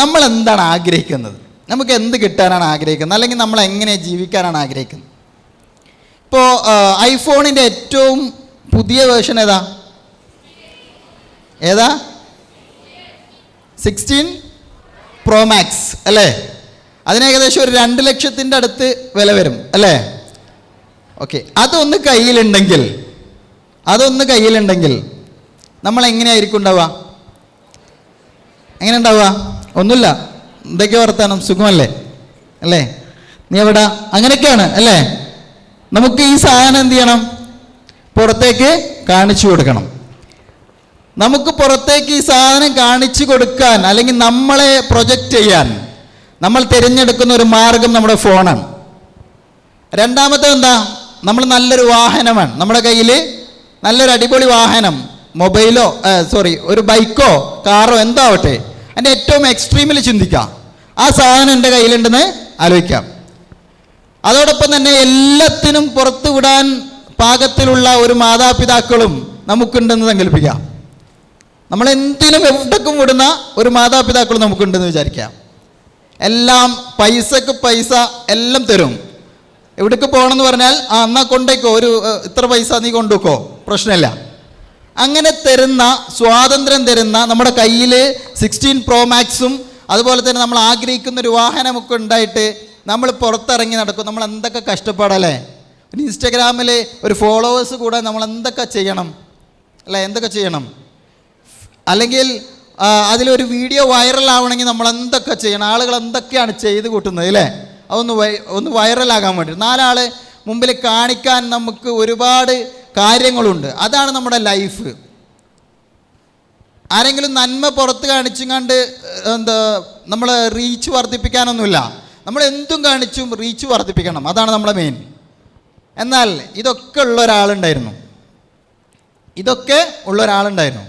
നമ്മൾ എന്താണ് ആഗ്രഹിക്കുന്നത്? നമുക്ക് എന്ത് കിട്ടാനാണ് ആഗ്രഹിക്കുന്നത്? അല്ലെങ്കിൽ നമ്മൾ എങ്ങനെ ജീവിക്കാനാണ് ആഗ്രഹിക്കുന്നത്? ഇപ്പോൾ ഐഫോണിന്റെ ഏറ്റവും പുതിയ വേർഷൻ ഏതാ? ഏതാ? സിക്സ്റ്റീൻ പ്രോ മാക്സ് അല്ലേ? അതിന് ഏകദേശം ഒരു രണ്ട് ലക്ഷത്തിന്റെ അടുത്ത് വില വരും അല്ലേ? ഓക്കെ. അതൊന്ന് കയ്യിലുണ്ടെങ്കിൽ അതൊന്ന് കയ്യിലുണ്ടെങ്കിൽ നമ്മൾ എങ്ങനെയായിരിക്കും ഉണ്ടാവുക? എങ്ങനെ ഉണ്ടാവുക? ഒന്നുമില്ല. എന്തൊക്കെ വർത്താനം? സുഖമല്ലേ? അല്ലേ? നീ എവിടാ? അങ്ങനെയൊക്കെയാണ് അല്ലേ? നമുക്ക് ഈ സാധനം എന്ത് ചെയ്യണം? പുറത്തേക്ക് കാണിച്ചു കൊടുക്കണം. നമുക്ക് പുറത്തേക്ക് ഈ സാധനം കാണിച്ചു കൊടുക്കാൻ അല്ലെങ്കിൽ നമ്മളെ പ്രൊജക്റ്റ് ചെയ്യാൻ നമ്മൾ തിരഞ്ഞെടുക്കുന്ന ഒരു മാർഗം നമ്മുടെ ഫോണാണ്. രണ്ടാമത്തെ എന്താ? നമ്മൾ നല്ലൊരു വാഹനമാണ്. നമ്മുടെ കയ്യിൽ നല്ലൊരു അടിപൊളി വാഹനം മൊബൈലോ സോറി ഒരു ബൈക്കോ കാറോ എന്താവട്ടെ അതിന്റെ ഏറ്റവും എക്സ്ട്രീമിൽ ചിന്തിക്കാം ആ സാധനം എന്റെ കയ്യിലുണ്ടെന്ന് ആലോചിക്കാം. അതോടൊപ്പം തന്നെ എല്ലാത്തിനും പുറത്തു വിടാൻ പാകത്തിലുള്ള ഒരു മാതാപിതാക്കളും നമുക്കുണ്ടെന്ന് സങ്കല്പിക്കാം നമ്മൾ എന്തിനും എവിടേക്കും വിടുന്ന ഒരു മാതാപിതാക്കളും നമുക്കുണ്ടെന്ന് വിചാരിക്കാം എല്ലാം പൈസക്ക് പൈസ എല്ലാം തരും. എവിടേക്ക് പോകണമെന്ന് പറഞ്ഞാൽ ആ എന്നാൽ കൊണ്ടേക്കോ ഒരു ഇത്ര പൈസ നീ കൊണ്ടുവെക്കോ. പ്രശ്നമില്ല. അങ്ങനെ തരുന്ന സ്വാതന്ത്ര്യം തരുന്ന നമ്മുടെ കയ്യിൽ സിക്സ്റ്റീൻ പ്രോ മാക്സും അതുപോലെ തന്നെ നമ്മൾ ആഗ്രഹിക്കുന്ന ഒരു വാഹനമൊക്കെ ഉണ്ടായിട്ട് നമ്മൾ പുറത്തിറങ്ങി നടക്കും. നമ്മൾ എന്തൊക്കെ കഷ്ടപ്പാടല്ലേ? ഒരു ഇൻസ്റ്റഗ്രാമിൽ ഒരു ഫോളോവേഴ്സ് കൂടെ നമ്മൾ എന്തൊക്കെ ചെയ്യണം? അല്ലേ? എന്തൊക്കെ ചെയ്യണം? അല്ലെങ്കിൽ അതിലൊരു വീഡിയോ വൈറലാവണമെങ്കിൽ നമ്മൾ എന്തൊക്കെ ചെയ്യണം? ആളുകൾ എന്തൊക്കെയാണ് ചെയ്ത് കൂട്ടുന്നത് അല്ലേ? അതൊന്ന് വൈ ഒന്ന് വൈറലാകാൻ വേണ്ടി. നാലാൾ മുമ്പിൽ കാണിക്കാൻ നമുക്ക് ഒരുപാട് കാര്യങ്ങളുണ്ട്. അതാണ് നമ്മുടെ ലൈഫ്. ആരെങ്കിലും നന്മ പുറത്ത് കാണിച്ചും കണ്ട് എന്താ നമ്മൾ റീച്ച് വർദ്ധിപ്പിക്കാനൊന്നുമില്ല. നമ്മൾ എന്തും കാണിച്ചും റീച്ച് വർദ്ധിപ്പിക്കണം. അതാണ് നമ്മുടെ മെയിൻ എന്നാൽ ഇതൊക്കെ ഉള്ള ഒരാളുണ്ടായിരുന്നു ഇതൊക്കെ ഉള്ള ഒരാളുണ്ടായിരുന്നു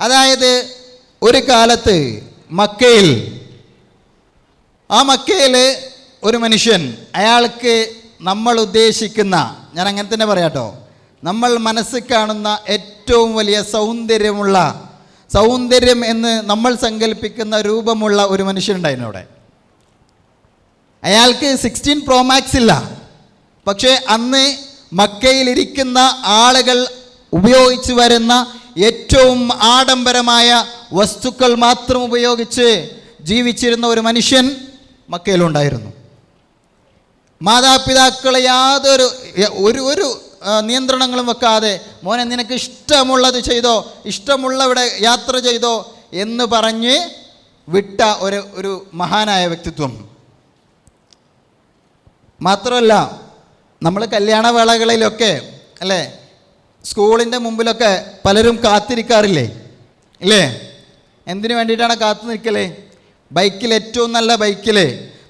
അതായത് ഒരു കാലത്ത് മക്കയിൽ ആ മക്കയിൽ ഒരു മനുഷ്യൻ അയാൾക്ക് നമ്മൾ ഉദ്ദേശിക്കുന്ന ഞാൻ അങ്ങനെ തന്നെ പറയാട്ടോ നമ്മൾ മനസ്സിൽ കാണുന്ന ഏറ്റവും വലിയ സൗന്ദര്യമുള്ള സൗന്ദര്യം എന്ന് നമ്മൾ സങ്കല്പിക്കുന്ന രൂപമുള്ള ഒരു മനുഷ്യനുണ്ടായിരുന്നു അവിടെ. അയാൾക്ക് സിക്സ്റ്റീൻ പ്രോ മാക്സ് ഇല്ല. പക്ഷേ അന്ന് മക്കയിലിരിക്കുന്ന ആളുകൾ ഉപയോഗിച്ചു വരുന്ന ഏറ്റവും ആഡംബരമായ വസ്തുക്കൾ മാത്രം ഉപയോഗിച്ച് ജീവിച്ചിരുന്ന ഒരു മനുഷ്യൻ മക്കയിലുണ്ടായിരുന്നു. മാതാപിതാക്കളെ യാതൊരു ഒരു ഒരു നിയന്ത്രണങ്ങളും വെക്കാതെ മോനെ നിനക്ക് ഇഷ്ടമുള്ളത് ചെയ്തോ ഇഷ്ടമുള്ളവിടെ യാത്ര ചെയ്തോ എന്ന് പറഞ്ഞ് വിട്ട ഒരു ഒരു മഹാനായ വ്യക്തിത്വം. മാത്രമല്ല നമ്മൾ കല്യാണവേളകളിലൊക്കെ അല്ലേ സ്കൂളിന്റെ മുമ്പിലൊക്കെ പലരും കാത്തിരിക്കാറില്ലേ ഇല്ലേ? എന്തിനു വേണ്ടിയിട്ടാണ് കാത്തു നിൽക്കലേ? ബൈക്കിൽ ഏറ്റവും നല്ല ബൈക്കിൽ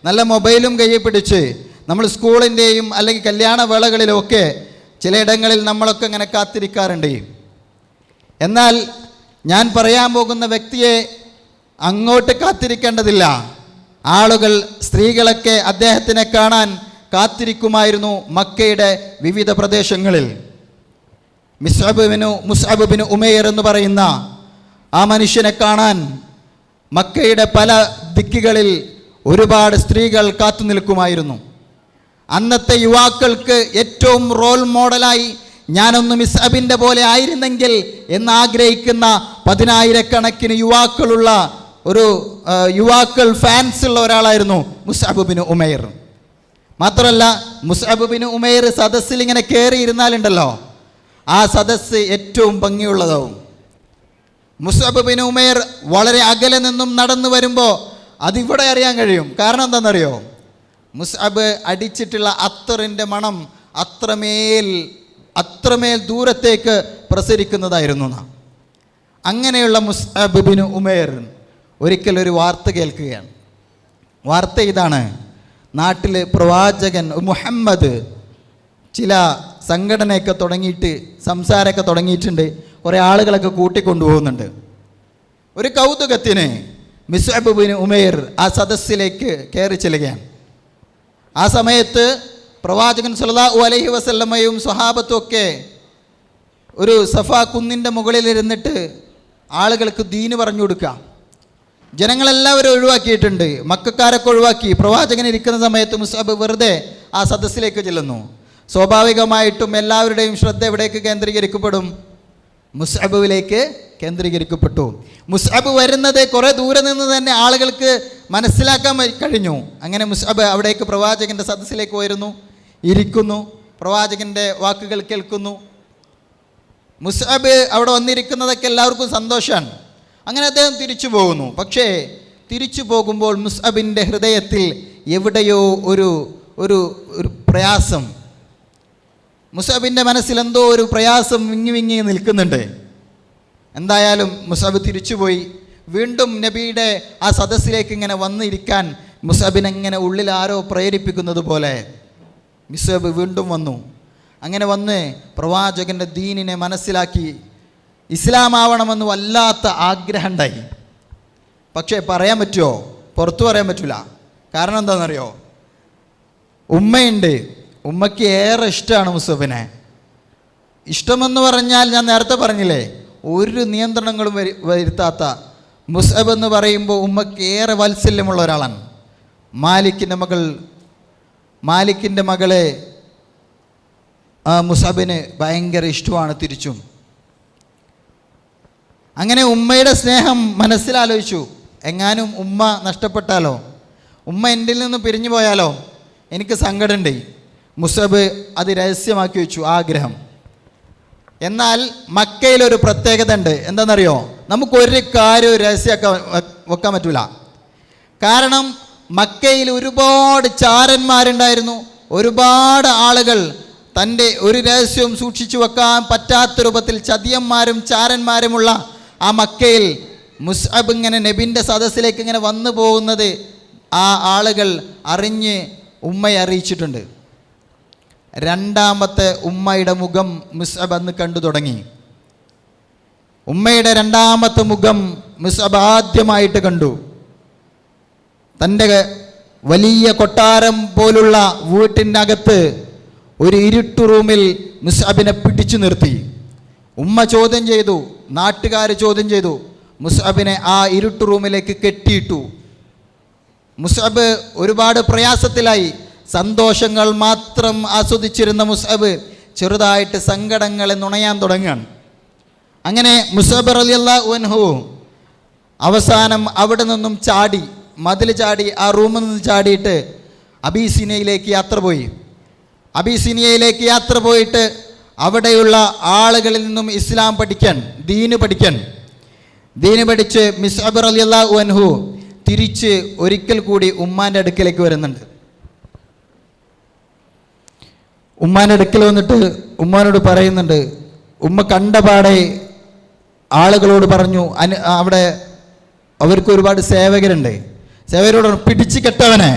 നല്ല മൊബൈലും കയ്യിൽ പിടിച്ച് നമ്മൾ സ്കൂളിന്റെയും അല്ലെങ്കിൽ കല്യാണ വേളകളിലുമൊക്കെ ചിലയിടങ്ങളിൽ നമ്മളൊക്കെ ഇങ്ങനെ കാത്തിരിക്കാറുണ്ട്. എന്നാൽ ഞാൻ പറയാൻ പോകുന്ന വ്യക്തിയെ അങ്ങോട്ട് കാത്തിരിക്കേണ്ടതില്ല. ആളുകൾ സ്ത്രീകളൊക്കെ അദ്ദേഹത്തിനെ കാണാൻ കാത്തിരിക്കുമായിരുന്നു മക്കയുടെ വിവിധ പ്രദേശങ്ങളിൽ. മിസ്അബിനു മുസ്അബിന് ഉമേർ എന്ന് പറയുന്ന ആ മനുഷ്യനെ കാണാൻ മക്കയുടെ പല ദിക്കുകളിൽ ഒരുപാട് സ്ത്രീകൾ കാത്തു നിൽക്കുമായിരുന്നു അന്നത്തെ യുവാക്കൾക്ക് ഏറ്റവും റോൾ മോഡലായി ഞാനൊന്ന് മിസ്അബിന്റെ പോലെ ആയിരുന്നെങ്കിൽ എന്നാഗ്രഹിക്കുന്ന പതിനായിരക്കണക്കിന് യുവാക്കളുള്ള ഒരു യുവാക്കൾ ഫാൻസ് ഉള്ള ഒരാളായിരുന്നു മുസ്അബുബിന് ഉമേർ. മാത്രമല്ല മുസ്അബുബിന് ഉമേർ സദസ്സിൽ ഇങ്ങനെ കയറിയിരുന്നാലുണ്ടല്ലോ ആ സദസ്സ് ഏറ്റവും ഭംഗിയുള്ളതാവും. മുസ്അബിൻ ഉമേർ വളരെ അകലെ നിന്നും നടന്നു വരുമ്പോൾ അതിവിടെ അറിയാൻ കഴിയും. കാരണം എന്താണെന്നറിയോ? മുസ്അബ് അടിച്ചിട്ടുള്ള അത്തറിന്റെ മണം അത്രമേൽ അത്രമേൽ ദൂരത്തേക്ക് പ്രസരിക്കുന്നതായിരുന്നു നാം. അങ്ങനെയുള്ള മുസ്അബിന് ഉമേർ ഒരിക്കൽ ഒരു വാർത്ത കേൾക്കുകയാണ്. വാർത്ത ഇതാണ് നാട്ടിൽ പ്രവാചകൻ മുഹമ്മദ് ചില സംഘടനയൊക്കെ തുടങ്ങിയിട്ട് സംസാരമൊക്കെ തുടങ്ങിയിട്ടുണ്ട് കുറേ ആളുകളൊക്കെ കൂട്ടിക്കൊണ്ടുപോകുന്നുണ്ട്. ഒരു കൗതുകത്തിന് മിസ്ബുബിന് ഉമേർ ആ സദസ്സിലേക്ക് കയറി ചെല്ലുകയാണ്. ആ സമയത്ത് പ്രവാചകൻ സല്ലല്ലാഹു അലഹി വസല്ലമ്മയും സ്വഹാബത്തും ഒക്കെ ഒരു സഫ കുന്നിന്റെ മുകളിലിരുന്നിട്ട് ആളുകൾക്ക് ദീന് പറഞ്ഞു കൊടുക്കുക. ജനങ്ങളെല്ലാവരും ഒഴിവാക്കിയിട്ടുണ്ട്. മക്കാരൊക്കെ ഒഴിവാക്കി. പ്രവാചകൻ ഇരിക്കുന്ന സമയത്ത് മുസാബ് വെറുതെ ആ സദസ്സിലേക്ക് ചെല്ലുന്നു. സ്വാഭാവികമായിട്ടും എല്ലാവരുടെയും ശ്രദ്ധ എവിടേക്ക് കേന്ദ്രീകരിക്കപ്പെടും. മുസ്അബിലേക്ക് കേന്ദ്രീകരിക്കപ്പെട്ടു. മുസ്അബ് വരുന്നത് കുറേ ദൂരെ നിന്ന് തന്നെ ആളുകൾക്ക് മനസ്സിലാക്കാൻ കഴിഞ്ഞു. അങ്ങനെ മുസ്അബ് അവിടേക്ക് പ്രവാചകന്റെ സദസ്സിലേക്ക് വരുന്നു ഇരിക്കുന്നു പ്രവാചകന്റെ വാക്കുകൾ കേൾക്കുന്നു. മുസ്അബ് അവിടെ വന്നിരിക്കുന്നതൊക്കെ എല്ലാവർക്കും സന്തോഷമാണ് അങ്ങനെ അദ്ദേഹം തിരിച്ചു പോകുന്നു. പക്ഷേ തിരിച്ചു പോകുമ്പോൾ മുസ്അബിന്റെ ഹൃദയത്തിൽ എവിടെയോ ഒരു ഒരു ഒരു പ്രയാസം മുസബിന്റെ മനസ്സിൽ എന്തോ ഒരു പ്രയാസം വിങ്ങി വിങ്ങി നിൽക്കുന്നുണ്ട്. എന്തായാലും മുസാബ് തിരിച്ചുപോയി. വീണ്ടും നബിയുടെ ആ സദസ്സിലേക്ക് ഇങ്ങനെ വന്നിരിക്കാൻ മുസാബിനെങ്ങനെ ഉള്ളിൽ ആരോ പ്രേരിപ്പിക്കുന്നത് പോലെ മുസാബ് വീണ്ടും വന്നു. അങ്ങനെ വന്ന് പ്രവാചകന്റെ ദീനിനെ മനസ്സിലാക്കി ഇസ്ലാമാവണമെന്ന് വല്ലാത്ത ആഗ്രഹം ഉണ്ടായി പക്ഷേ പറയാൻ പറ്റുമോ? പുറത്തു പറയാൻ പറ്റില്ല കാരണം എന്താണെന്നറിയോ? ഉമ്മയുണ്ട്. ഉമ്മയ്ക്ക് ഏറെ ഇഷ്ടമാണ് മുസഫിനെ. ഇഷ്ടമെന്ന് പറഞ്ഞാൽ ഞാൻ നേരത്തെ പറഞ്ഞില്ലേ ഒരു നിയന്ത്രണങ്ങളും വരു വരുത്താത്ത മുസബ് എന്ന് പറയുമ്പോൾ ഉമ്മയ്ക്ക് ഏറെ വാത്സല്യമുള്ള ഒരാളാണ്. മാലിക്കിന്റെ മകൾ മാലിക്കിന്റെ മകളെ മുസബിന് ഭയങ്കര ഇഷ്ടമാണ് തിരിച്ചും. അങ്ങനെ ഉമ്മയുടെ സ്നേഹം മനസ്സിലാലോചിച്ചു. എങ്ങാനും ഉമ്മ നഷ്ടപ്പെട്ടാലോ? ഉമ്മ എന്റെ നിന്ന് പിരിഞ്ഞു പോയാലോ എനിക്ക് സങ്കടമുണ്ട് മുസബ് അത് രഹസ്യമാക്കി വെച്ചു ആഗ്രഹം. എന്നാൽ മക്കയിൽ ഒരു പ്രത്യേകത ഉണ്ട് എന്താണെന്നറിയോ? നമുക്ക് ഒരു കാര്യവും രഹസ്യമാക്കാൻ വെക്കാൻ പറ്റൂല. കാരണം മക്കയിൽ ഒരുപാട് ചാരന്മാരുണ്ടായിരുന്നു. ഒരുപാട് ആളുകൾ തന്റെ ഒരു രഹസ്യവും സൂക്ഷിച്ചു വെക്കാൻ പറ്റാത്ത രൂപത്തിൽ ചതിയന്മാരും ചാരന്മാരുമുള്ള ആ മക്കയിൽ മുസ്അബ് ഇങ്ങനെ നബിന്റെ സദസ്സിലേക്ക് ഇങ്ങനെ വന്നു പോകുന്നത് ആ ആളുകൾ അറിഞ്ഞ് ഉമ്മയെ അറിയിച്ചിട്ടുണ്ട്. രണ്ടാമത്തെ ഉമ്മയുടെ മുഖം മുസ്അബ് അന്ന് കണ്ടു തുടങ്ങി. ഉമ്മയുടെ രണ്ടാമത്തെ മുഖം മിസ്അബ് ആദ്യമായിട്ട് കണ്ടു. തന്റെ വലിയ കൊട്ടാരം പോലുള്ള വീട്ടിന്റെ അകത്ത് ഒരു ഇരുട്ടു റൂമിൽ മുസ്അബിനെ പിടിച്ചു നിർത്തി. ഉമ്മ ചോദ്യം ചെയ്തു നാട്ടുകാർ ചോദ്യം ചെയ്തു മുസ്അബിനെ ആ ഇരുട്ടു റൂമിലേക്ക് കെട്ടിയിട്ടു. മുസ്അബ് ഒരുപാട് പ്രയാസത്തിലായി. സന്തോഷങ്ങൾ മാത്രം ആസ്വദിച്ചിരുന്ന മുസബ് ചെറുതായിട്ട് സങ്കടങ്ങളെ നുണയാൻ തുടങ്ങുകയാണ്. അങ്ങനെ മുസബ് അലി അൻഹു അവസാനം അവിടെ നിന്നും ചാടി മതിൽ ചാടി ആ റൂമിൽ നിന്ന് ചാടിയിട്ട് അബീസിനിയയിലേക്ക് യാത്ര പോയി. അബീസിനിയയിലേക്ക് യാത്ര പോയിട്ട് അവിടെയുള്ള ആളുകളിൽ നിന്നും ഇസ്ലാം പഠിക്കാൻ ദീന് പഠിക്കാൻ. ദീന് പഠിച്ച് മിസ് അബർ അലി റലിയല്ലാഹു അൻഹു തിരിച്ച് ഒരിക്കൽ കൂടി ഉമ്മാന്റെ അടുക്കലേക്ക് വരുന്നുണ്ട്. ഉമ്മാന്റെ അടുക്കൽ വന്നിട്ട് ഉമ്മാനോട് പറയുന്നുണ്ട് ഉമ്മ കണ്ടപാടെ ആളുകളോട് പറഞ്ഞു അനു അവിടെ അവർക്ക് ഒരുപാട് സേവകരുണ്ട്. സേവകരോട് പിടിച്ചു കെട്ടവനെ.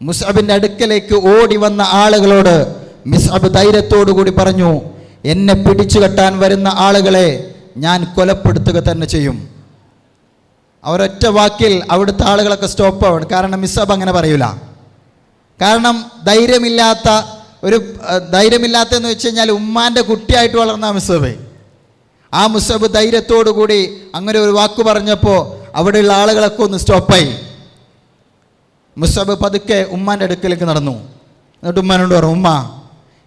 മുസ്അബിന്റെ അടുക്കലേക്ക് ഓടി വന്ന ആളുകളോട് മിസ്അബ് ധൈര്യത്തോടു കൂടി പറഞ്ഞു എന്നെ പിടിച്ചു കെട്ടാൻ വരുന്ന ആളുകളെ ഞാൻ കൊലപ്പെടുത്തുക തന്നെ ചെയ്യും. അവരൊറ്റ വാക്കിൽ അവിടുത്തെ ആളുകളൊക്കെ സ്റ്റോപ്പ് ആവണം കാരണം മിസ്അബ് അങ്ങനെ പറയൂല. കാരണം ധൈര്യമില്ലാത്ത ഒരു ധൈര്യമില്ലാത്തതെന്ന് വെച്ച് കഴിഞ്ഞാൽ ഉമ്മാന്റെ കുട്ടിയായിട്ട് വളർന്ന മുസബേ. ആ മുസബ് ധൈര്യത്തോടു കൂടി അങ്ങനെ ഒരു വാക്ക് പറഞ്ഞപ്പോൾ അവിടെയുള്ള ആളുകളൊക്കെ ഒന്ന് സ്റ്റോപ്പായി. മുസബ് പതുക്കെ ഉമ്മാന്റെ അടുക്കലേക്ക് നടന്നു. എന്നിട്ട് ഉമ്മാനോട് പറഞ്ഞു ഉമ്മ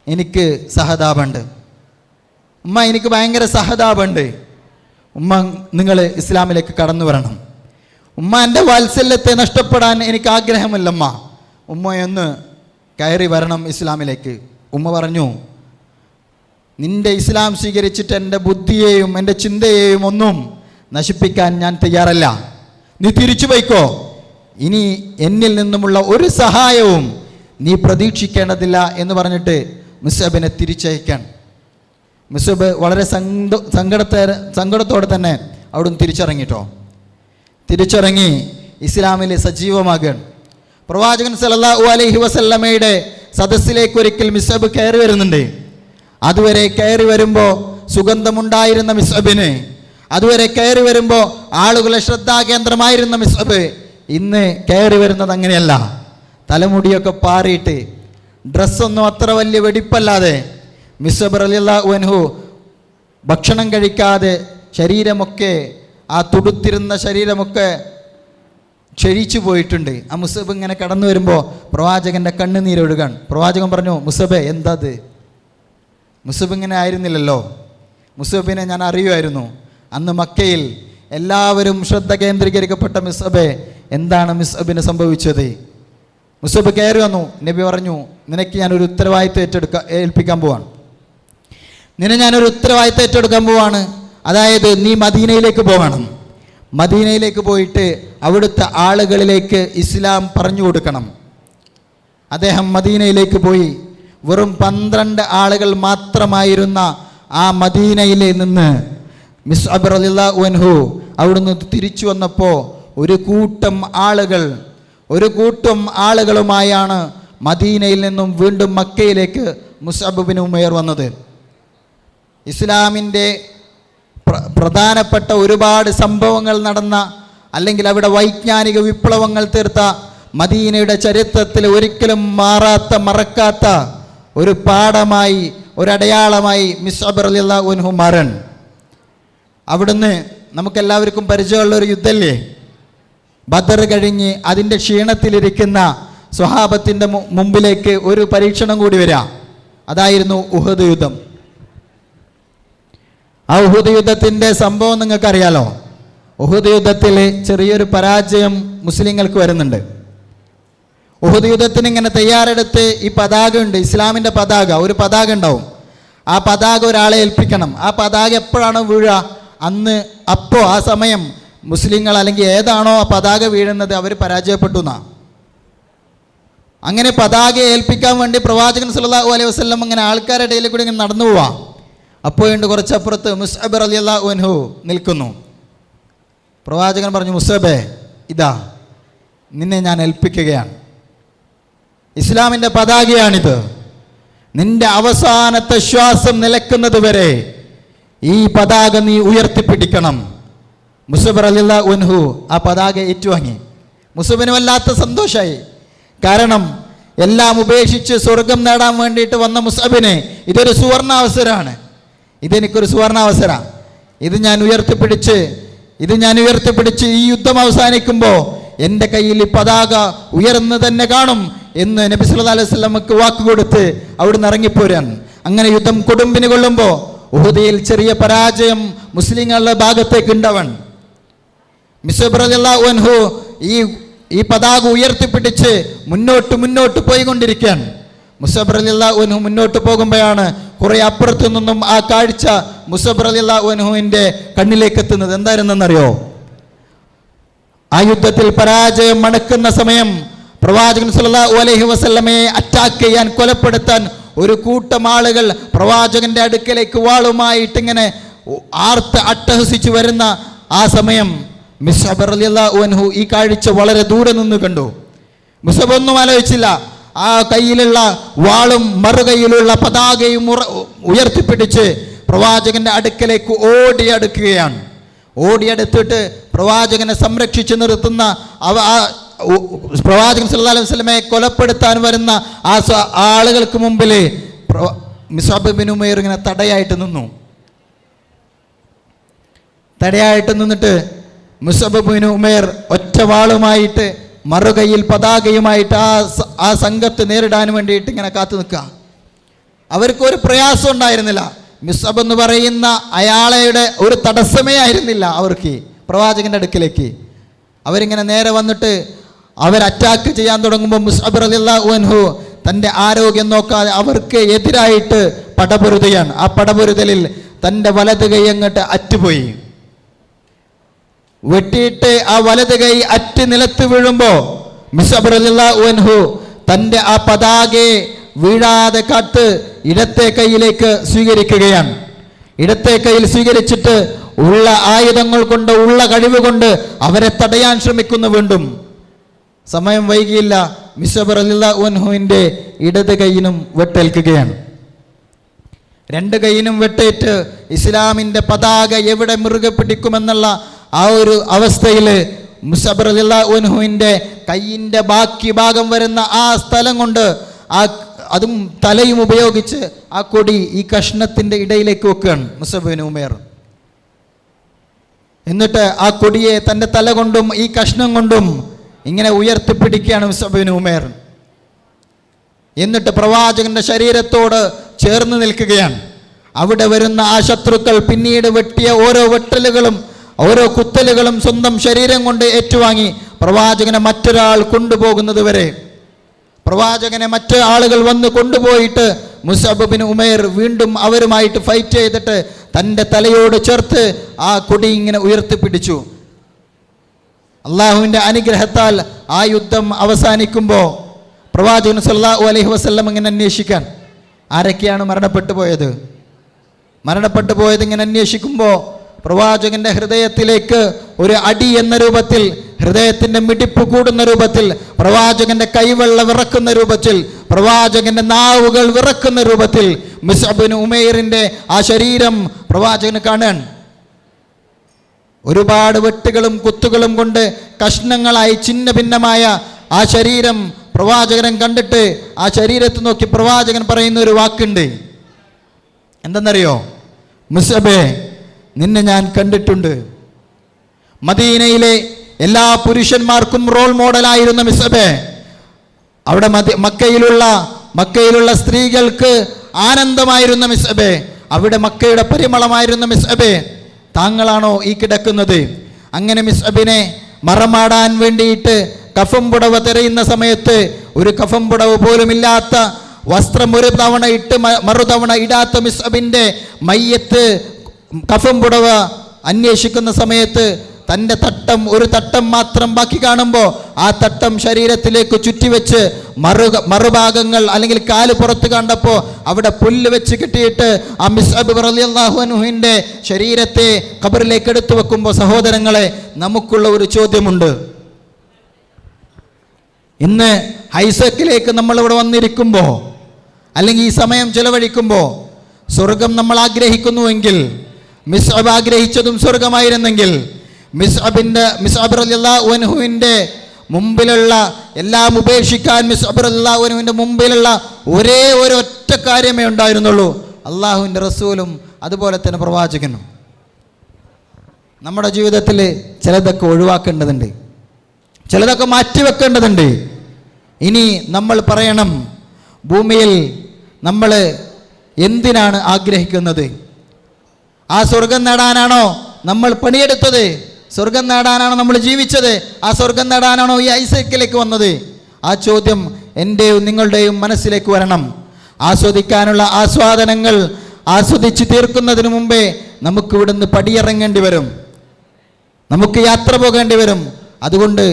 എനിക്ക് സഹതാപമുണ്ട്. ഉമ്മ എനിക്ക് ഭയങ്കര സഹതാപമുണ്ട്. ഉമ്മ നിങ്ങൾ ഇസ്ലാമിലേക്ക് കടന്നു വരണം. ഉമ്മ എന്റെ വാത്സല്യത്തെ നഷ്ടപ്പെടാൻ എനിക്ക് ആഗ്രഹമില്ലമ്മ. ഉമ്മയൊന്ന് കയറി വരണം ഇസ്ലാമിലേക്ക്. ഉമ്മ പറഞ്ഞു നിന്റെ ഇസ്ലാം സ്വീകരിച്ചിട്ട് എന്റെ ബുദ്ധിയെയും എന്റെ ചിന്തയെയും ഒന്നും നശിപ്പിക്കാൻ ഞാൻ തയ്യാറല്ല. നീ തിരിച്ചു പോയിക്കോ. ഇനി എന്നിൽ നിന്നുമുള്ള ഒരു സഹായവും നീ പ്രതീക്ഷിക്കേണ്ടതില്ല എന്ന് പറഞ്ഞിട്ട് മുസബിനെ തിരിച്ചയക്കാൻ. മുസബ് വളരെ സങ്ക സങ്കടത്തെ സങ്കടത്തോടെ തന്നെ അവിടുന്ന് തിരിച്ചിറങ്ങിട്ടോ. തിരിച്ചിറങ്ങി ഇസ്ലാമിൽ സജീവമാകുകയാണ്. പ്രവാചകൻ സലല്ലാഹു അലൈഹി വസല്ലമയുടെ സദസ്സിലേക്ക് ഒരിക്കൽ മിസബ് കയറി വരുന്നുണ്ട്. അതുവരെ കയറി വരുമ്പോൾ സുഗന്ധമുണ്ടായിരുന്ന മിസബിന് അതുവരെ കയറി വരുമ്പോൾ ആളുകളെ ശ്രദ്ധാകേന്ദ്രമായിരുന്ന മിസബ് ഇന്ന് കയറി വരുന്നത് അങ്ങനെയല്ല. തലമുടിയൊക്കെ പാറിയിട്ട് ഡ്രസ്സൊന്നും അത്ര വലിയ വെടിപ്പല്ലാതെ മിസബ് റലിയല്ലാഹു വൻഹു ഭക്ഷണം കഴിക്കാതെ ശരീരമൊക്കെ ആ തുടുത്തിരുന്ന ശരീരമൊക്കെ ക്ഷയിച്ചു പോയിട്ടുണ്ട്. ആ മുസബ് ഇങ്ങനെ കടന്നു വരുമ്പോൾ പ്രവാചകന്റെ കണ്ണുനീരൊഴുകാൻ പ്രവാചകൻ പറഞ്ഞു മുസബെ എന്താത്? മുസബ് ഇങ്ങനെ ആയിരുന്നില്ലല്ലോ. മുസബിനെ ഞാൻ അറിയുമായിരുന്നു. അന്ന് മക്കയിൽ എല്ലാവരും ശ്രദ്ധ കേന്ദ്രീകരിക്കപ്പെട്ട മിസബെ എന്താണ് മിസബിന് സംഭവിച്ചത്? മുസബ് കയറി വന്നു. നബി പറഞ്ഞു നിനക്ക് ഞാനൊരു ഉത്തരവാദിത്വം ഏറ്റെടുക്ക ഏൽപ്പിക്കാൻ പോവാണ്. നിന്നെ ഞാനൊരു ഉത്തരവാദിത്വം ഏറ്റെടുക്കാൻ പോവാണ്. അതായത് നീ മദീനയിലേക്ക് പോകണം. മദീനയിലേക്ക് പോയിട്ട് അവിടുത്തെ ആളുകളിലേക്ക് ഇസ്ലാം പറഞ്ഞു കൊടുക്കണം. അദ്ദേഹം മദീനയിലേക്ക് പോയി. വെറും പന്ത്രണ്ട് ആളുകൾ മാത്രമായിരുന്ന ആ മദീനയിൽ നിന്ന് മിസ് അബർഹു അവിടുന്ന് തിരിച്ചു വന്നപ്പോൾ ഒരു കൂട്ടം ആളുകൾ ഒരു കൂട്ടം ആളുകളുമായാണ് മദീനയിൽ നിന്നും വീണ്ടും മക്കയിലേക്ക് മുസബിന് ഉമേർ വന്നത്. ഇസ്ലാമിന്റെ പ്രധാനപ്പെട്ട ഒരുപാട് സംഭവങ്ങൾ നടന്ന അല്ലെങ്കിൽ അവിടെ വൈജ്ഞാനിക വിപ്ലവങ്ങൾ തീർത്ത മദീനയുടെ ചരിത്രത്തിൽ ഒരിക്കലും മാറാത്ത മറക്കാത്ത ഒരു പാഠമായി ഒരടയാളമായി മിസ് അബർ അലി ഉൻഹു മാറൻ. അവിടുന്ന് നമുക്കെല്ലാവർക്കും പരിചയമുള്ള ഒരു യുദ്ധമല്ലേ ബദർ കഴിഞ്ഞ് അതിന്റെ ക്ഷീണത്തിലിരിക്കുന്ന സ്വഹാബത്തിന്റെ മുമ്പിലേക്ക് ഒരു പരീക്ഷണം കൂടി വരാം. അതായിരുന്നു ഉഹദ് യുദ്ധം. ആ ഉഹുദ് യുദ്ധത്തിന്റെ സംഭവം നിങ്ങൾക്കറിയാലോ. ഉഹുദ് യുദ്ധത്തിൽ ചെറിയൊരു പരാജയം മുസ്ലിങ്ങൾക്ക് വരുന്നുണ്ട്. ഉഹുദ് യുദ്ധത്തിന് ഇങ്ങനെ തയ്യാറെടുത്ത് ഈ പതാക ഉണ്ട് ഇസ്ലാമിന്റെ പതാക ഒരു പതാക ഉണ്ടാവും. ആ പതാക ഒരാളെ ഏൽപ്പിക്കണം. ആ പതാക എപ്പോഴാണോ വീഴുക? അന്ന് അപ്പോൾ ആ സമയം മുസ്ലിങ്ങൾ അല്ലെങ്കിൽ ഏതാണോ ആ പതാക വീഴുന്നത് അവർ പരാജയപ്പെട്ടു എന്നാ. അങ്ങനെ പതാക ഏൽപ്പിക്കാൻ വേണ്ടി പ്രവാചകൻ സല്ലല്ലാഹു അലൈഹി വസ്ലം അങ്ങനെ ആൾക്കാരുടെ ഇടയിൽ കൂടി ഇങ്ങനെ നടന്നു പോവാ. അപ്പോഴുണ്ട് കുറച്ചപ്പുറത്ത് മുസ്അബ് റളിയല്ലാഹു അൻഹു നിൽക്കുന്നു. പ്രവാചകൻ പറഞ്ഞു മുസബേ ഇതാ നിന്നെ ഞാൻ ഏൽപ്പിക്കുകയാണ്. ഇസ്ലാമിന്റെ പതാകയാണിത്. നിന്റെ അവസാനത്തെ ശ്വാസം നിലക്കുന്നത് വരെ ഈ പതാക നീ ഉയർത്തിപ്പിടിക്കണം. മുസബർ അലില്ല ഉൻഹു ആ പതാക ഏറ്റുവാങ്ങി. മുസബിന് വല്ലാത്ത സന്തോഷമായി കാരണം എല്ലാം ഉപേക്ഷിച്ച് സ്വർഗം നേടാൻ വേണ്ടിയിട്ട് വന്ന മുസബിന് ഇതൊരു സുവർണാവസരമാണ്. ഇതെനിക്കൊരു സുവർണാവസരമാണ് ഇത് ഞാൻ ഉയർത്തിപ്പിടിച്ച് ഇത് ഞാൻ ഉയർത്തിപ്പിടിച്ച് ഈ യുദ്ധം അവസാനിക്കുമ്പോൾ എന്റെ കയ്യിൽ ഈ പതാക ഉയർന്നു തന്നെ കാണും എന്ന് നബി സല്ല അലൈഹി വസല്ലമക്ക് വാക്ക് കൊടുത്ത് അവിടുന്ന് ഇറങ്ങിപ്പോരാൻ. അങ്ങനെ യുദ്ധം കൊടുമ്പിന് കൊള്ളുമ്പോൾ ഉഹുദയിൽ ചെറിയ പരാജയം മുസ്ലിങ്ങളുടെ ഭാഗത്തേക്ക് ഉണ്ടവൻ. മിസ്ബറു ഈ ഈ പതാക ഉയർത്തിപ്പിടിച്ച് മുന്നോട്ട് മുന്നോട്ട് പോയിക്കൊണ്ടിരിക്കുകയാണ് മുസബർ അലിഹു മുന്നോട്ട് പോകുമ്പോഴാണ് കുറെ അപ്പുറത്തു നിന്നും ആ കാഴ്ച മുസബർ അലിഹുവിന്റെ കണ്ണിലേക്ക് എത്തുന്നത്. എന്തായിരുന്നെന്നറിയോ? ആ യുദ്ധത്തിൽ പരാജയം മണക്കുന്ന സമയം പ്രവാചകൻ സല്ലല്ലാഹു അലൈഹി വസല്ലമയെ അറ്റാക്ക് ചെയ്യാൻ കൊലപ്പെടുത്താൻ ഒരു കൂട്ടം ആളുകൾ പ്രവാചകന്റെ അടുക്കലേക്ക് വാളുമായിട്ട് ഇങ്ങനെ ആർത്ത് അട്ടഹസിച്ചു വരുന്ന ആ സമയം മിസ്ഹബ് അലി അൻഹു ഈ കാഴ്ച വളരെ ദൂരെ നിന്ന് കണ്ടു. മുസബ് ഒന്നും ആലോചിച്ചില്ല. ആ കയ്യിലുള്ള വാളും മറുകൈയിലുള്ള പതാകയും ഉയർത്തിപ്പിടിച്ച് പ്രവാചകന്റെ അടുക്കലേക്ക് ഓടിയടുക്കുകയാണ് ഓടിയെടുത്തിട്ട് പ്രവാചകനെ സംരക്ഷിച്ചു നിർത്തുന്ന അവ ആ പ്രവാചകൻ സല്ലാ അലൈഹി വസല്ലമയെ കൊലപ്പെടുത്താൻ വരുന്ന ആ ആളുകൾക്ക് മുമ്പിൽ ഇങ്ങനെ തടയായിട്ട് നിന്നു. തടയായിട്ട് നിന്നിട്ട് മുസബ് ബിൻ ഉമേർ ഒറ്റ വാളുമായിട്ട് മറുകയിൽ പതാകയുമായിട്ട് ആ ആ സംഘത്തെ നേരിടാൻ വേണ്ടിയിട്ട് ഇങ്ങനെ കാത്തു നിൽക്കുക. അവർക്കൊരു പ്രയാസം ഉണ്ടായിരുന്നില്ല. മിസ്അബ് എന്ന് പറയുന്ന അയാളയുടെ ഒരു തടസ്സമേ ആയിരുന്നില്ല അവർക്ക് പ്രവാചകന്റെ അടുക്കിലേക്ക്. അവരിങ്ങനെ നേരെ വന്നിട്ട് അവർ അറ്റാക്ക് ചെയ്യാൻ തുടങ്ങുമ്പോൾ മുസ്അബ് അൻഹു തന്റെ ആരോഗ്യം നോക്കാതെ അവർക്ക് എതിരായിട്ട് പടപൊരുതയാണ് ആ പടപൊരുതലിൽ തന്റെ വലത് കൈ അങ്ങോട്ട് അറ്റുപോയി. വെട്ടിയിട്ട് ആ വലത് കൈ അറ്റ് നിലത്ത് വീഴുമ്പോൾ മിസബ്രഹു തന്റെ ആ പതാകയെ വീഴാതെ കാത്ത് ഇടത്തെ കൈയിലേക്ക് സ്വീകരിക്കുകയാണ്. ഇടത്തെ കയ്യിൽ സ്വീകരിച്ചിട്ട് ഉള്ള ആയുധങ്ങൾ കൊണ്ട് ഉള്ള കഴിവ് കൊണ്ട് അവരെ തടയാൻ ശ്രമിക്കുന്നു വീണ്ടും. സമയം വൈകിയില്ല മിസബർ അലിഹുവിന്റെ ഇടത് കൈയിനും വെട്ടേൽക്കുകയാണ്. രണ്ട് കൈയിനും വെട്ടേറ്റ് ഇസ്ലാമിന്റെ പതാക എവിടെ മുറുകെ പിടിക്കുമെന്നുള്ള ആ ഒരു അവസ്ഥയിൽ മുസബർ കയ്യിന്റെ ബാക്കി ഭാഗം വരുന്ന ആ സ്ഥലം കൊണ്ട് ആ അതും തലയും ഉപയോഗിച്ച് ആ കൊടി ഈ കഷ്ണത്തിന്റെ ഇടയിലേക്ക് വെക്കുകയാണ് മുസബിൻ ഉമേർ. എന്നിട്ട് ആ കൊടിയെ തന്റെ തല കൊണ്ടും ഈ കഷ്ണം കൊണ്ടും ഇങ്ങനെ ഉയർത്തിപ്പിടിക്കുകയാണ് മുസബിന് ഉമേർ. എന്നിട്ട് പ്രവാചകന്റെ ശരീരത്തോട് ചേർന്ന് നിൽക്കുകയാണ്. അവിടെ വരുന്ന ആ ശത്രുക്കൾ പിന്നീട് വെട്ടിയ ഓരോ വെട്ടലുകളും ഓരോ കുത്തലുകളും സ്വന്തം ശരീരം കൊണ്ട് ഏറ്റുവാങ്ങി പ്രവാചകനെ മറ്റൊരാൾ കൊണ്ടുപോകുന്നത് വരെ. പ്രവാചകനെ മറ്റു ആളുകൾ വന്ന് കൊണ്ടുപോയിട്ട് മുസബ് ബിൻ ഉമേർ വീണ്ടും അവരുമായിട്ട് ഫൈറ്റ് ചെയ്തിട്ട് തന്റെ തലയോട് ചേർത്ത് ആ കൊടി ഇങ്ങനെ ഉയർത്തിപ്പിടിച്ചു. അള്ളാഹുവിന്റെ അനുഗ്രഹത്താൽ ആ യുദ്ധം അവസാനിക്കുമ്പോൾ പ്രവാചകൻ സല്ലാഹു അലഹി വസ്ല്ലം ഇങ്ങനെ അന്വേഷിക്കാൻ. ആരൊക്കെയാണ് മരണപ്പെട്ടു പോയത്? മരണപ്പെട്ടു പോയത് ഇങ്ങനെ അന്വേഷിക്കുമ്പോൾ പ്രവാചകന്റെ ഹൃദയത്തിലേക്ക് ഒരു അടി എന്ന രൂപത്തിൽ ഹൃദയത്തിന്റെ മിടിപ്പ് കൂടുന്ന രൂപത്തിൽ പ്രവാചകന്റെ കൈവെള്ള വിറക്കുന്ന രൂപത്തിൽ പ്രവാചകന്റെ നാവുകൾ വിറക്കുന്ന രൂപത്തിൽ മിസബിന് ഉമേറിന്റെ ആ ശരീരം പ്രവാചകന് കാണാൻ. ഒരുപാട് വെട്ടുകളും കുത്തുകളും കൊണ്ട് കഷ്ണങ്ങളായി ചിന്ന ഭിന്നമായ ആ ശരീരം പ്രവാചകൻ കണ്ടിട്ട് ആ ശരീരത്ത് നോക്കി പ്രവാചകൻ പറയുന്ന ഒരു വാക്കുണ്ട്. എന്തെന്നറിയോ? മുസബേ നിന്നെ ഞാൻ കണ്ടിട്ടുണ്ട്. മദീനയിലെ എല്ലാ പുരുഷന്മാർക്കും റോൾ മോഡലായിരുന്ന മിസബെ. അവിടെ മക്കയിലുള്ള മക്കയിലുള്ള സ്ത്രീകൾക്ക് ആനന്ദമായിരുന്ന മിസബെ. അവിടെ മക്കയുടെ പരിമളമായിരുന്ന മിസബെ. താങ്കളാണോ ഈ കിടക്കുന്നത്? അങ്ങനെ മിസബിനെ മറമാടാൻ വേണ്ടിയിട്ട് കഫം പുടവ് തിരയുന്ന സമയത്ത് ഒരു കഫം പുടവ് പോലുമില്ലാത്ത വസ്ത്രം ഒരു തവണ ഇട്ട് മറുതവണ ഇടാത്ത മിസബിന്റെ മയ്യത്ത് കഫം പുടവ അന്വേഷിക്കുന്ന സമയത്ത് തന്റെ തട്ടം ഒരു തട്ടം മാത്രം ബാക്കി കാണുമ്പോൾ ആ തട്ടം ശരീരത്തിലേക്ക് ചുറ്റിവെച്ച് മറു മറുഭാഗങ്ങൾ അല്ലെങ്കിൽ കാൽ പുറത്ത് കണ്ടപ്പോൾ അവിടെ പുല്ല് വെച്ച് കിട്ടിയിട്ട് ആ മിസ് അബ് റലിയല്ലാഹുവിന്റെ ശരീരത്തെ കബറിലേക്ക് എടുത്തു വെക്കുമ്പോൾ സഹോദരങ്ങളെ നമുക്കുള്ള ഒരു ചോദ്യമുണ്ട്. ഇന്ന് ഹൈസക്കിലേക്ക് നമ്മളിവിടെ വന്നിരിക്കുമ്പോൾ അല്ലെങ്കിൽ ഈ സമയം ചിലവഴിക്കുമ്പോൾ സ്വർഗം നമ്മൾ ആഗ്രഹിക്കുന്നുവെങ്കിൽ മിസ് അബ് ആഗ്രഹിച്ചതും സ്വർഗമായിരുന്നെങ്കിൽ മിസ് അബിന്റെ മിസ് അബർ അല്ലാഹുവിന്റെ മുമ്പിലുള്ള എല്ലാം ഉപേക്ഷിക്കാൻ മിസ് അബർ അല്ലാഹുവിന്റെ മുമ്പിലുള്ള ഒരേ ഒരു ഒറ്റ കാര്യമേ ഉണ്ടായിരുന്നുള്ളൂ. അള്ളാഹുവിന്റെ റസൂലും അതുപോലെ തന്നെ പ്രവാചകനും. നമ്മുടെ ജീവിതത്തിൽ ചിലതൊക്കെ ഒഴിവാക്കേണ്ടതുണ്ട്. ചിലതൊക്കെ മാറ്റിവെക്കേണ്ടതുണ്ട്. ഇനി നമ്മൾ പറയണം ഭൂമിയിൽ നമ്മൾ എന്തിനാണ് ആഗ്രഹിക്കുന്നത്? ആ സ്വർഗം നേടാനാണോ നമ്മൾ പണിയെടുത്തത്? സ്വർഗം നേടാനാണോ നമ്മൾ ജീവിച്ചത്? ആ സ്വർഗം നേടാനാണോ ഈ ഐസക്കിലേക്ക് വന്നത്? ആ ചോദ്യം എന്റെയും നിങ്ങളുടെയും മനസ്സിലേക്ക് വരണം. ആസ്വദിക്കാനുള്ള ആസ്വാദനങ്ങൾ ആസ്വദിച്ച് തീർക്കുന്നതിന് മുമ്പേ നമുക്ക് ഇവിടുന്ന് പടിയിറങ്ങേണ്ടി വരും. നമുക്ക് യാത്ര പോകേണ്ടി വരും. അതുകൊണ്ട്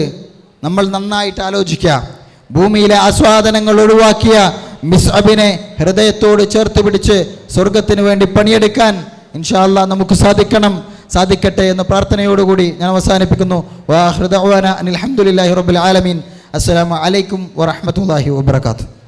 നമ്മൾ നന്നായിട്ട് ആലോചിക്കാം ഭൂമിയിലെ ആസ്വാദനങ്ങൾ ഒഴിവാക്കിയ മിസ് അബിനെ ഹൃദയത്തോട് ചേർത്ത് പിടിച്ച് സ്വർഗത്തിന് വേണ്ടി പണിയെടുക്കാൻ ഇൻഷാല്ല നമുക്ക് സാധിക്കണം സാധിക്കട്ടെ എന്ന പ്രാർത്ഥനയോടുകൂടി ഞാൻ അവസാനിപ്പിക്കുന്നു. വാഹൃദ അനിൽ അഹമ്മദില്ലാഹി ആലമീൻ. അസ്സാം വലൈക്കും വറഹ്മത്തുള്ളാഹി വബറകാതുഹു.